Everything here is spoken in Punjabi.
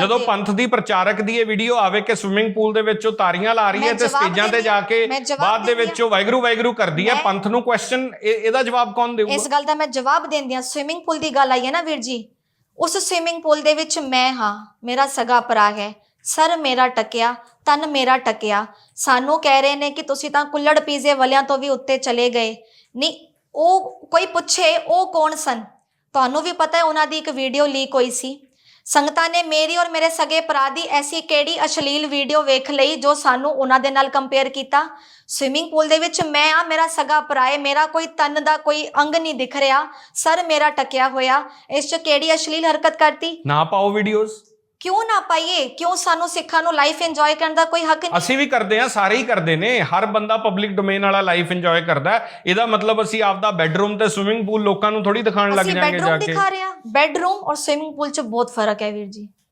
ਜਦੋਂ ਪੰਥ ਦੀ ਪ੍ਰਚਾਰਕ ਦੀ ਇਹ ਵੀਡੀਓ ਆਵੇ ਕਿ ਸਵਿਮਿੰਗ ਪੂਲ ਦੇ ਵਿੱਚ ਉਹ ਤਾਰੀਆਂ ਲਾ ਰਹੀ ਹੈ ਤੇ ਸਟੇਜਾਂ ਤੇ ਜਾ ਕੇ ਬਾਅਦ ਦੇ ਵਿੱਚ ਉਹ ਵਾਹਿਗੁਰੂ ਵਾਹਿਗੁਰੂ ਕਰਦੀ ਹੈ ਪੰਥ ਨੂੰ ਕੁਐਸਚਨ ਇਹਦਾ ਜਵਾਬ ਕੌਣ ਦੇਊਗਾ? ਇਸ ਗੱਲ ਦਾ ਮੈਂ ਜਵਾਬ ਦਿੰਦੀ ਹਾਂ। ਸਵਿਮਿੰਗ ਪੂਲ ਦੀ ਗੱਲ ਆਈ ਹੈ ਨਾ ਵੀਰ ਜੀ। ਉਸ ਸਵਿਮਿੰਗ ਪੂਲ ਦੇ ਵਿੱਚ ਮੈਂ ਹਾਂ। ਮੇਰਾ ਸਗਾ ਭਰਾ ਹੈ। ਸਰ ਮੇਰਾ ਟਕਿਆ ਤਨ ਮੇਰਾ ਟਕਿਆ। ਸਾਨੂੰ ਕਹਿ ਰਹੇ ਨੇ ਕਿ ਤੁਸੀਂ ਤਾਂ ਕੁੱਲੜ ਪੀਜ਼ੇ ਵਾਲਿਆਂ ਤੋਂ ਵੀ ਉੱਤੇ ਚਲੇ ਗਏ। ਨਹੀਂ ਉਹ ਕੋਈ ਪੁੱਛੇ ਉਹ ਕੌਣ ਸਨ? ਤੁਹਾਨੂੰ ਵੀ ਪਤਾ ਹੈ ਉਹਨਾਂ ਦੀ ਇੱਕ ਵੀਡੀਓ ਲੀਕ ਹੋਈ ਸੀ। ਸੰਗਤਾਂ ਨੇ ਮੇਰੀ ਔਰ ਮੇਰੇ ਸਗੇ ਭਰਾ ਦੀ ਐਸੀ ਕਿਹੜੀ ਅਸ਼ਲੀਲ ਵੀਡੀਓ ਵੇਖ ਲਈ ਜੋ ਸਾਨੂੰ ਉਹਨਾਂ ਦੇ ਨਾਲ ਕੰਪੇਅਰ ਕੀਤਾ? ਸਵਿਮਿੰਗ ਪੂਲ ਦੇ ਵਿੱਚ ਮੈਂ ਆ ਮੇਰਾ ਸਗਾ ਭਰਾ ਮੇਰਾ ਕੋਈ ਤਨ ਦਾ ਕੋਈ ਅੰਗ ਨਹੀਂ ਦਿਖ ਰਿਹਾ। ਸਰ ਮੇਰਾ ਟਕਿਆ ਹੋਇਆ। ਇਸ 'ਚ ਕਿਹੜੀ ਅਸ਼ਲੀਲ ਹਰਕਤ ਕਰਤੀ? ਨਾ ਪਾਓ ਵੀਡੀਓਜ਼ ਕਿਉਂ ਨਾ ਪਾਈਏ? ਕਿਉਂ ਸਾਨੂੰ ਸਿੱਖਾਂ ਨੂੰ ਲਾਈਫ ਇੰਜੋਏ ਕਰਨ ਦਾ ਕੋਈ ਹੱਕ ਨਹੀਂ? ਅਸੀਂ ਵੀ ਕਰਦੇ ਆ ਸਾਰੇ ਹੀ ਕਰਦੇ ਨੇ। ਹਰ ਬੰਦਾ ਪਬਲਿਕ ਡੋਮੇਨ ਵਾਲਾ ਲਾਈਫ ਇੰਜੋਏ ਕਰਦਾ। ਹੈ। ਇਹਦਾ ਮਤਲਬ ਅਸੀਂ ਆਪਦਾ ਬੈੱਡਰੂਮ ਤੇ ਸਵਿਮਿੰਗ ਪੂਲ ਲੋਕਾਂ ਨੂੰ ਥੋੜੀ ਦਿਖਾਉਣ ਲੱਗ ਅਸੀਂ ਜਾਾਂਗੇ ਜਾ ਬੈਡਰੂਮ ਕੇ। ਦਿਖਾ ਰਹੇ ਹਾਂ। ਬੈਡਰੂਮ ਔਰ ਸਵਿਮਿੰਗ ਪੂਲ 'ਚ ਬਹੁਤ ਫ਼ਰਕ ਹੈ ਵੀਰ ਜੀ।